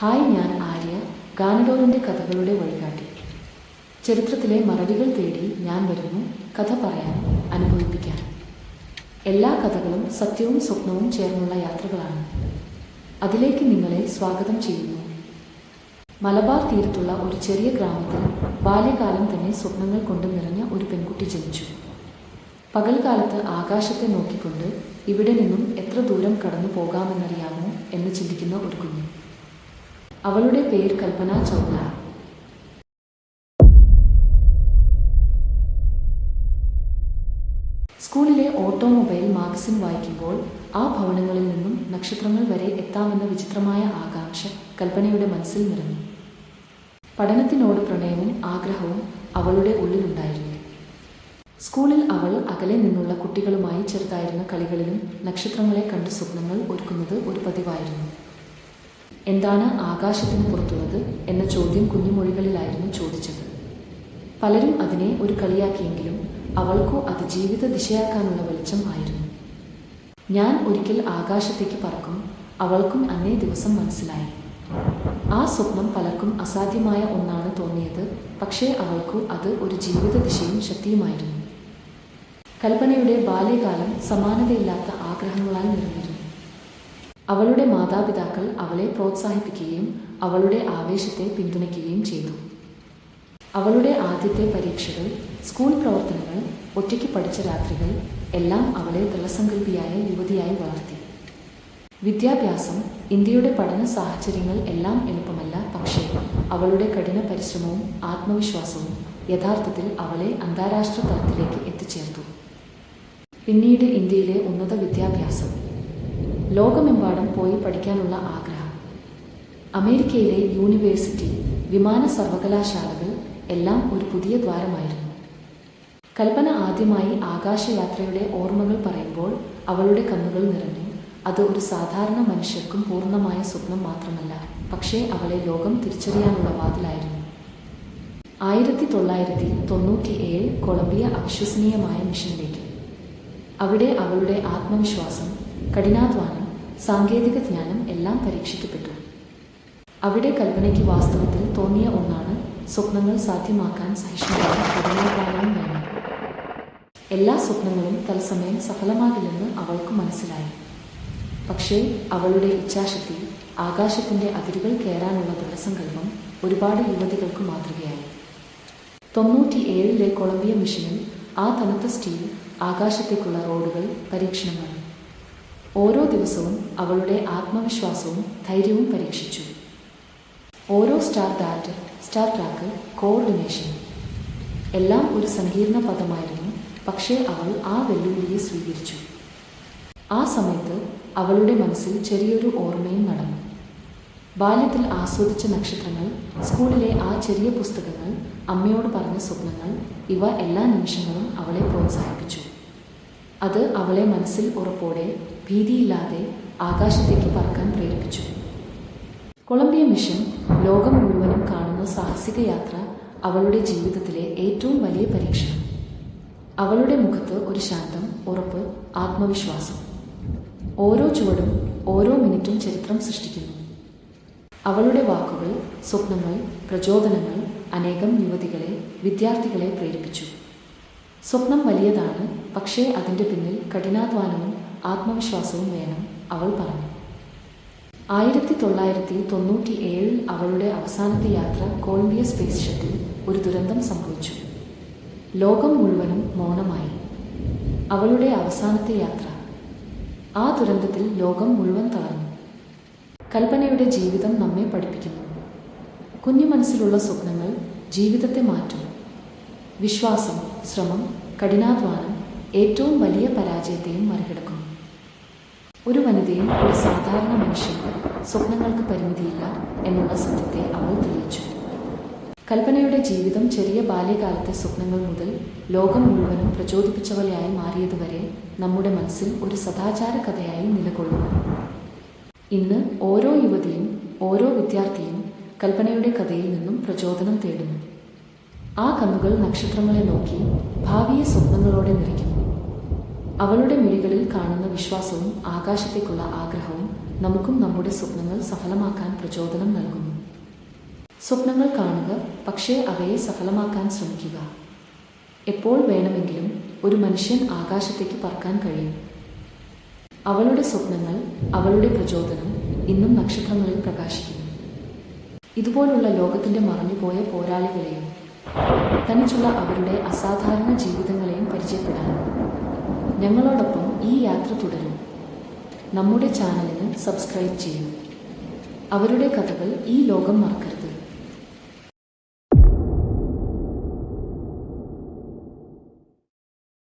Hi ഞാൻ ആര്യ ഗാനഡോറിന്റെ കഥകളുടെ വഴികാട്ടി. ചരിത്രത്തിലെ മറവികൾ തേടി ഞാൻ വരുന്നു കഥ പറയാൻ അനുഭവിപ്പിക്കാൻ. എല്ലാ കഥകളും സത്യവും സ്വപ്നവും ചേർന്നുള്ള യാത്രകളാണ്. അതിലേക്ക് നിങ്ങളെ സ്വാഗതം ചെയ്യുന്നു. മലബാർ തീരത്തുള്ള ഒരു ചെറിയ ഗ്രാമത്തിൽ ബാല്യകാലം തന്നെ സ്വപ്നങ്ങൾ കൊണ്ട് നിറഞ്ഞ ഒരു പെൺകുട്ടി ജനിച്ചു. പകൽക്കാലത്ത് ആകാശത്തെ നോക്കിക്കൊണ്ട് ഇവിടെ നിന്നും എത്ര ദൂരം കടന്നു പോകാമെന്നറിയാമോ എന്ന് ചിന്തിക്കുന്ന ഒരു കുഞ്ഞ്. അവളുടെ പേര് കൽപ്പന ചൗള. സ്കൂളിലെ ഓട്ടോമൊബൈൽ മാഗസിൻ വായിക്കുമ്പോൾ ആ ഭവനങ്ങളിൽ നിന്നും നക്ഷത്രങ്ങൾ വരെ എത്താമെന്ന വിചിത്രമായ ആകാംക്ഷ കൽപ്പനയുടെ മനസ്സിൽ നിറഞ്ഞു. പഠനത്തിനോട് പ്രണയവും ആഗ്രഹവും അവളുടെ ഉള്ളിലുണ്ടായിരുന്നു. സ്കൂളിൽ അവൾ അകലെ നിന്നുള്ള കുട്ടികളുമായി ചെറുതായിരുന്ന കളികളിലും നക്ഷത്രങ്ങളെ കണ്ട് സ്വപ്നങ്ങൾ ഒരുക്കുന്നത് ഒരു പതിവായിരുന്നു. എന്താണ് ആകാശത്തിന് പുറത്തുള്ളത് എന്ന ചോദ്യം കുഞ്ഞുമൊഴികളിലായിരുന്നു ചോദിച്ചത്. പലരും അതിനെ ഒരു കളിയാക്കിയെങ്കിലും അവൾക്കോ അത് ജീവിത ദിശയാക്കാനുള്ള വെളിച്ചം ആയിരുന്നു. ഞാൻ ഒരിക്കൽ ആകാശത്തേക്ക് പറക്കും അവൾക്കും അന്നേ ദിവസം മനസ്സിലായി. ആ സ്വപ്നം പലർക്കും അസാധ്യമായ ഒന്നാണ് തോന്നിയത് പക്ഷേ അവൾക്കു അത് ഒരു ജീവിത ദിശയും ശക്തിയുമായിരുന്നു. കൽപ്പനയുടെ ബാല്യകാലം സമാനതയില്ലാത്ത ആഗ്രഹങ്ങളാൽ നിറഞ്ഞിരുന്നു. അവളുടെ മാതാപിതാക്കൾ അവളെ പ്രോത്സാഹിപ്പിക്കുകയും അവളുടെ ആവേശത്തെ പിന്തുണയ്ക്കുകയും ചെയ്തു. അവളുടെ ആദ്യത്തെ പരീക്ഷകൾ സ്കൂൾ പ്രവർത്തനങ്ങൾ ഒറ്റയ്ക്ക് പഠിച്ച രാത്രികൾ എല്ലാം അവളെ ദൃഢസങ്കല്പിയായ യുവതിയായി വളർത്തി. വിദ്യാഭ്യാസം ഇന്ത്യയുടെ പഠന സാഹചര്യങ്ങൾ എല്ലാം എളുപ്പമല്ല പക്ഷേ അവളുടെ കഠിന പരിശ്രമവും ആത്മവിശ്വാസവും യഥാർത്ഥത്തിൽ അവളെ അന്താരാഷ്ട്ര തലത്തിലേക്ക് എത്തിച്ചേർത്തു. പിന്നീട് ഇന്ത്യയിലെ ഉന്നത വിദ്യാഭ്യാസം ലോകമെമ്പാടും പോയി പഠിക്കാനുള്ള ആഗ്രഹം. അമേരിക്കയിലെ യൂണിവേഴ്സിറ്റി വിമാന സർവകലാശാലകൾ എല്ലാം ഒരു പുതിയ ദ്വാരമായിരുന്നു. കൽപ്പന ആദ്യമായി ആകാശയാത്രയുടെ ഓർമ്മകൾ പറയുമ്പോൾ അവളുടെ കണ്ണുകൾ നിറഞ്ഞു. അത് ഒരു സാധാരണ മനുഷ്യർക്കും പൂർണമായ സ്വപ്നം മാത്രമല്ല പക്ഷേ അവളെ ലോകം തിരിച്ചറിയാനുള്ള വാതിലായിരുന്നു. ആയിരത്തി തൊള്ളായിരത്തി തൊണ്ണൂറ്റി ഏഴ് കൊളംബിയ അവിശ്വസനീയമായ മിഷനിലേക്ക്. അവിടെ അവളുടെ ആത്മവിശ്വാസം കഠിനാധ്വാനം സാങ്കേതിക ജ്ഞാനം എല്ലാം പരീക്ഷിക്കപ്പെട്ടു. അവിടെ കൽപ്പനയ്ക്ക് വാസ്തവത്തിൽ തോന്നിയ ഒന്നാണ് സ്വപ്നങ്ങൾ സാധ്യമാക്കാൻ സഹിഷ്ണുതയും കഠിനാധ്വാനവും വേണം. എല്ലാ സ്വപ്നങ്ങളും തത്സമയം സഫലമാകില്ലെന്ന് അവൾക്ക് മനസ്സിലായി. പക്ഷേ അവളുടെ ഇച്ഛാശക്തി ആകാശത്തിന്റെ അതിരുകൾ കയറാനുള്ള ദൃഢസങ്കല്പം ഒരുപാട് യുവതികൾക്ക് മാതൃകയായി. തൊണ്ണൂറ്റി ഏഴിലെ കൊളംബിയ മിഷനിൽ ആ തണുത്ത സ്റ്റീൽ ആകാശത്തേക്കുള്ള റോഡുകൾ പരീക്ഷണങ്ങൾ ഓരോ ദിവസവും അവളുടെ ആത്മവിശ്വാസവും ധൈര്യവും പരീക്ഷിച്ചു. ഓരോ സ്റ്റാർ ഡാറ്റ് സ്റ്റാർ ട്രാക്ക് കോർഡിനേഷൻ എല്ലാം ഒരു സങ്കീർണ പദമായിരുന്നു. പക്ഷേ അവൾ ആ വെല്ലുവിളിയെ സ്വീകരിച്ചു. ആ സമയത്ത് അവളുടെ മനസ്സിൽ ചെറിയൊരു ഓർമ്മയും നടന്നു. ബാല്യത്തിൽ ആസ്വദിച്ച നക്ഷത്രങ്ങൾ സ്കൂളിലെ ആ ചെറിയ പുസ്തകങ്ങൾ അമ്മയോട് പറഞ്ഞ സ്വപ്നങ്ങൾ ഇവ എല്ലാ നിമിഷങ്ങളും അവളെ പ്രോത്സാഹിപ്പിച്ചു. അത് അവളെ മനസ്സിൽ ഉറപ്പോടെ ഭീതിയില്ലാതെ ആകാശത്തേക്ക് പറക്കാൻ പ്രേരിപ്പിച്ചു. കൊളംബിയ മിഷൻ ലോകം മുഴുവനും കാണുന്ന സാഹസിക യാത്ര അവളുടെ ജീവിതത്തിലെ ഏറ്റവും വലിയ പരീക്ഷ അവളുടെ മുഖത്ത് ഒരു ശാന്തം ഉറപ്പ് ആത്മവിശ്വാസം. ഓരോ ചുവടും ഓരോ മിനിറ്റും ചരിത്രം സൃഷ്ടിക്കുന്നു. അവളുടെ വാക്കുകൾ സ്വപ്നങ്ങൾ പ്രചോദനങ്ങൾ അനേകം യുവതികളെ വിദ്യാർത്ഥികളെ പ്രേരിപ്പിച്ചു. സ്വപ്നം വലിയതാണ് പക്ഷേ അതിന്റെ പിന്നിൽ കഠിനാധ്വാനവും ആത്മവിശ്വാസവും വേണം അവൾ പറഞ്ഞു. ആയിരത്തി തൊള്ളായിരത്തി തൊണ്ണൂറ്റി ഏഴിൽ അവളുടെ അവസാനത്തെ യാത്ര കൊളംബിയ സ്പേസ് ഷട്ടിൽ ഒരു ദുരന്തം സംഭവിച്ചു. ലോകം മുഴുവനും മൗനമായി. അവളുടെ അവസാനത്തെ യാത്ര. ആ ദുരന്തത്തിൽ ലോകം മുഴുവൻ തളർന്നു. കൽപ്പനയുടെ ജീവിതം നമ്മെ പഠിപ്പിക്കുന്നു. കുഞ്ഞു മനസ്സിലുള്ള സ്വപ്നങ്ങൾ ജീവിതത്തെ മാറ്റും. വിശ്വാസം ശ്രമം കഠിനാധ്വാനം ഏറ്റവും വലിയ പരാജയത്തെയും മറികടക്കുന്നു. ഒരു വനിതയും ഒരു സാധാരണ മനുഷ്യനും സ്വപ്നങ്ങൾക്ക് പരിമിതിയില്ല എന്നുള്ള സത്യത്തെ അവൾ തെളിയിച്ചു. കൽപ്പനയുടെ ജീവിതം ചെറിയ ബാല്യകാലത്തെ സ്വപ്നങ്ങൾ മുതൽ ലോകം മുഴുവനും പ്രചോദിപ്പിച്ചവളായി മാറിയതുവരെ നമ്മുടെ മനസ്സിൽ ഒരു സദാചാര കഥയായി നിലകൊള്ളുന്നു. ഇന്ന് ഓരോ യുവതിയും ഓരോ വിദ്യാർത്ഥിയും കൽപ്പനയുടെ കഥയിൽ നിന്നും പ്രചോദനം തേടുന്നു. ആ കണ്ണുകൾ നക്ഷത്രങ്ങളെ നോക്കി ഭാവിയെ സ്വപ്നങ്ങളോടെ നിറയ്ക്കുന്നു അവളുടെ മിഴികളിൽ കാണുന്ന വിശ്വാസവും ആകാശത്തേക്കുള്ള ആഗ്രഹവും നമുക്കും നമ്മുടെ സ്വപ്നങ്ങൾ സഫലമാക്കാൻ പ്രചോദനം നൽകുന്നു. സ്വപ്നങ്ങൾ കാണുക പക്ഷേ അവയെ സഫലമാക്കാൻ ശ്രമിക്കുക. എപ്പോൾ വേണമെങ്കിലും ഒരു മനുഷ്യൻ ആകാശത്തേക്ക് പറക്കാൻ കഴിയും. അവളുടെ സ്വപ്നങ്ങൾ അവളുടെ പ്രചോദനം ഇന്നും നക്ഷത്രങ്ങളിൽ പ്രകാശിക്കുന്നു. ഇതുപോലുള്ള ലോകത്തിന്റെ മറഞ്ഞുപോയ പോരാളികളെയും തനിച്ചുള്ള അവരുടെ അസാധാരണ ജീവിതങ്ങളെയും പരിചയപ്പെടാൻ. ഞങ്ങളോടൊപ്പം ഈ യാത്ര തുടരും. നമ്മുടെ ചാനലിന് സബ്സ്ക്രൈബ് ചെയ്യും. അവരുടെ കഥകൾ ഈ ലോകം മറക്കരുത്.